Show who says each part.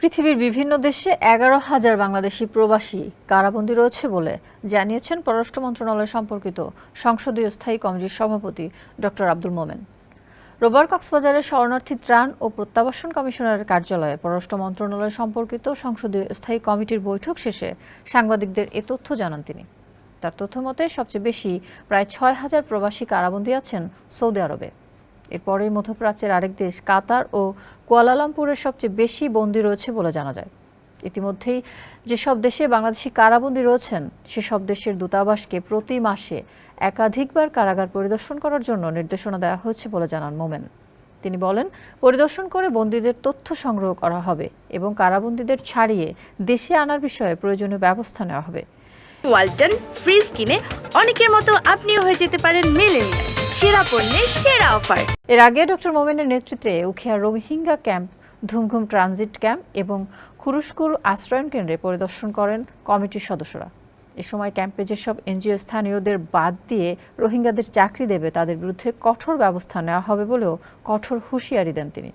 Speaker 1: পৃথিবীর বিভিন্ন দেশে এগারো হাজার বাংলাদেশি প্রবাসী কারাবন্দী রয়েছে বলে জানিয়েছেন পররাষ্ট্র মন্ত্রণালয় সম্পর্কিত সংসদীয় স্থায়ী কমিটির সভাপতি ডক্টর আব্দুল মোমেন রোবার কক্সবাজারের শরণার্থী ত্রাণ ও প্রত্যাবাসন কমিশনারের কার্যালয়ে পররাষ্ট্র মন্ত্রণালয় সম্পর্কিত সংসদীয় স্থায়ী কমিটির বৈঠক শেষে সাংবাদিকদের এ তথ্য জানান তিনি তার তথ্য মতে সবচেয়ে বেশি প্রায় ছয় হাজার প্রবাসী কারাবন্দী আছেন সৌদি আরবে এরপরে মধ্যপ্রাচ্যের আরেক দেশ কাতার ও কুয়ালালামপুরের সবচেয়ে বেশি বন্দী রয়েছে বলে জানা যায় ইতিমধ্যেই যেসব দেশে বাংলাদেশি কারাবন্দী রয়েছেন সেসব দেশের দূতাবাসকে প্রতি মাসে একাধিকবার কারাগার পরিদর্শন করার জন্য নির্দেশনা দেওয়া হয়েছে বলে জানান মোমেন তিনি বলেন পরিদর্শন করে বন্দীদের তথ্য সংগ্রহ করা হবে এবং কারাবন্দীদের ছাড়িয়ে দেশে আনার বিষয়ে প্রয়োজনীয় ব্যবস্থা নেওয়া হবে ওয়ালটন ফ্রিজ কিনে অনেকের মতো আপনিও হয়ে যেতে পারেন মিলেনিয়াল বাংলা পণ্যের সেরা অফার এর আগে ডক্টর মোমেনের নেতৃত্বে Ukhia Rohingya camp Dhumghum transit camp এবং খুরুশকুর আশ্রয়ন কেন্দ্রে পরিদর্শন করেন কমিটির সদস্যরা এ সময় ক্যাম্পে যেসব এনজিও স্থানীয়দের বাদ দিয়ে রোহিঙ্গাদের চাকরি দেবে তাদের বিরুদ্ধে কঠোর ব্যবস্থা নেওয়া হবে বলেও কঠোর হুঁশিয়ারি দেন তিনি